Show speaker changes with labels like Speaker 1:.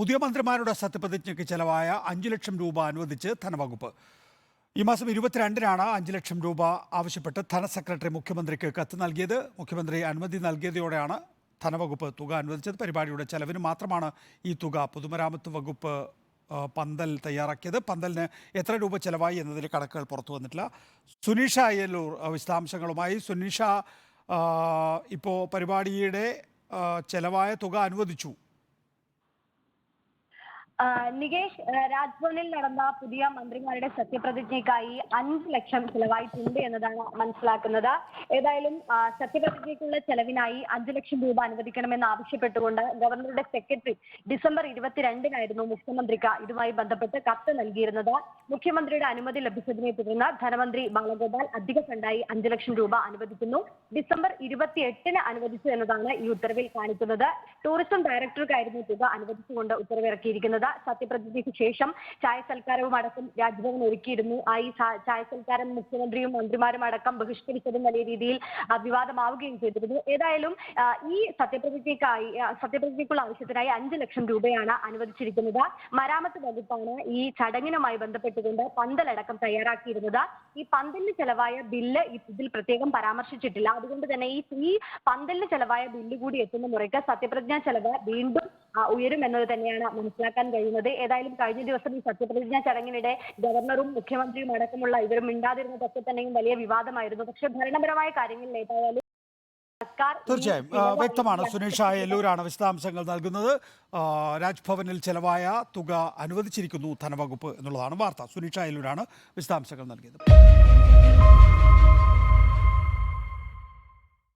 Speaker 1: പുതിയ മന്ത്രിമാരുടെ സത്യപ്രതിജ്ഞയ്ക്ക് ചെലവായ അഞ്ചു ലക്ഷം രൂപ അനുവദിച്ച് ധനവകുപ്പ്. ഈ മാസം ഇരുപത്തിരണ്ടിനാണ് അഞ്ച് ലക്ഷം രൂപ ആവശ്യപ്പെട്ട് ധനസെക്രട്ടറി മുഖ്യമന്ത്രിക്ക് കത്ത് നൽകിയത്. മുഖ്യമന്ത്രി അനുമതി നൽകിയതോടെയാണ് ധനവകുപ്പ് തുക അനുവദിച്ചത്. പരിപാടിയുടെ ചെലവിന് മാത്രമാണ് ഈ തുക പൊതുമരാമത്ത് വകുപ്പ് പന്തൽ തയ്യാറാക്കിയത്. പന്തലിന് എത്ര രൂപ ചെലവായി എന്നതിൽ കണക്കുകൾ പുറത്തു വന്നിട്ടില്ല. സുനീഷ അയ്യല്ലൂർ വിശദാംശങ്ങളുമായി. സുനീഷ ഇപ്പോൾ പരിപാടിയുടെ ചെലവായ തുക അനുവദിച്ചു.
Speaker 2: നികേഷ് രാജ്ഭവനിൽ നടന്ന പുതിയ മന്ത്രിമാരുടെ സത്യപ്രതിജ്ഞയ്ക്കായി അഞ്ച് ലക്ഷം ചിലവായിട്ടുണ്ട് എന്നതാണ് മനസ്സിലാക്കുന്നത്. ഏതായാലും സത്യപ്രതിജ്ഞയ്ക്കുള്ള ചെലവിനായി അഞ്ച് ലക്ഷം രൂപ അനുവദിക്കണമെന്ന് ആവശ്യപ്പെട്ടുകൊണ്ട് ഗവർണറുടെ സെക്രട്ടറി ഡിസംബർ ഇരുപത്തിരണ്ടിനായിരുന്നു മുഖ്യമന്ത്രിക്ക് ഇതുമായി ബന്ധപ്പെട്ട് കത്ത് നൽകിയിരുന്നത്. മുഖ്യമന്ത്രിയുടെ അനുമതി ലഭിച്ചതിനെ തുടർന്ന് ധനമന്ത്രി ബാലഗോപാൽ അധിക ഫണ്ടായി അഞ്ച് ലക്ഷം രൂപ അനുവദിക്കുന്നു. ഡിസംബർ ഇരുപത്തിയെട്ടിന് അനുവദിച്ചു എന്നതാണ് ഈ ഉത്തരവിൽ കാണിക്കുന്നത്. ടൂറിസം ഡയറക്ടർക്കായിരുന്നു തുക അനുവദിച്ചുകൊണ്ട് ഉത്തരവിറക്കിയിരിക്കുന്നത്. സത്യപ്രതിജ്ഞയ്ക്ക് ശേഷം ചായ സൽക്കാരവും അടക്കം രാജ്ഭവൻ ഒരുക്കിയിരുന്നു. ആ ഈ ചായ സൽക്കാരം മുഖ്യമന്ത്രിയും മന്ത്രിമാരും അടക്കം ബഹിഷ്കരിച്ചതും വലിയ രീതിയിൽ വിവാദമാവുകയും ചെയ്തിരുന്നു. ഏതായാലും ഈ സത്യപ്രതിജ്ഞയ്ക്കായി സത്യപ്രതിജ്ഞയ്ക്കുള്ള ആവശ്യത്തിനായി അഞ്ച് ലക്ഷം രൂപയാണ് അനുവദിച്ചിരിക്കുന്നത്. മരാമത്ത് വകുപ്പാണ് ഈ ചടങ്ങിനുമായി ബന്ധപ്പെട്ടുകൊണ്ട് പന്തലടക്കം തയ്യാറാക്കിയിരുന്നത്. ഈ പന്തലിന് ചെലവായ ബില്ല് ഇതിൽ പ്രത്യേകം പരാമർശിച്ചിട്ടില്ല. അതുകൊണ്ട് തന്നെ ഈ ഈ പന്തലിന് ചെലവായ ബില്ല് കൂടി എത്തുന്ന മുറയ്ക്ക് സത്യപ്രതിജ്ഞാ ചെലവ് വീണ്ടും ഉയരും എന്നത് തന്നെയാണ് മനസ്സിലാക്കാൻ കഴിയുന്നത്. ഏതായാലും കഴിഞ്ഞ ദിവസം ഈ സത്യപ്രതിജ്ഞ ചടങ്ങിനിടെ ഗവർണറും മുഖ്യമന്ത്രിയും അടക്കമുള്ള ഇവർ മിണ്ടാതിരുന്നതൊക്കെ തന്നെയും വലിയ വിവാദമായിരുന്നു. പക്ഷെ ഭരണപരമായ കാര്യങ്ങളിൽ ഏതായാലും
Speaker 1: തീർച്ചയായും. വ്യക്തമാണ്. സുനീഷ എല്ലൂരാണ് വിശദാംശങ്ങൾ നൽകുന്നത്. രാജ്ഭവനിൽ ചെലവായ തുക അനുവദിച്ചിരിക്കുന്നു ധനവകുപ്പ് എന്നുള്ളതാണ് വാർത്ത. സുനീഷ എല്ലൂരാണ് വിശദാംശങ്ങൾ നൽകിയത്.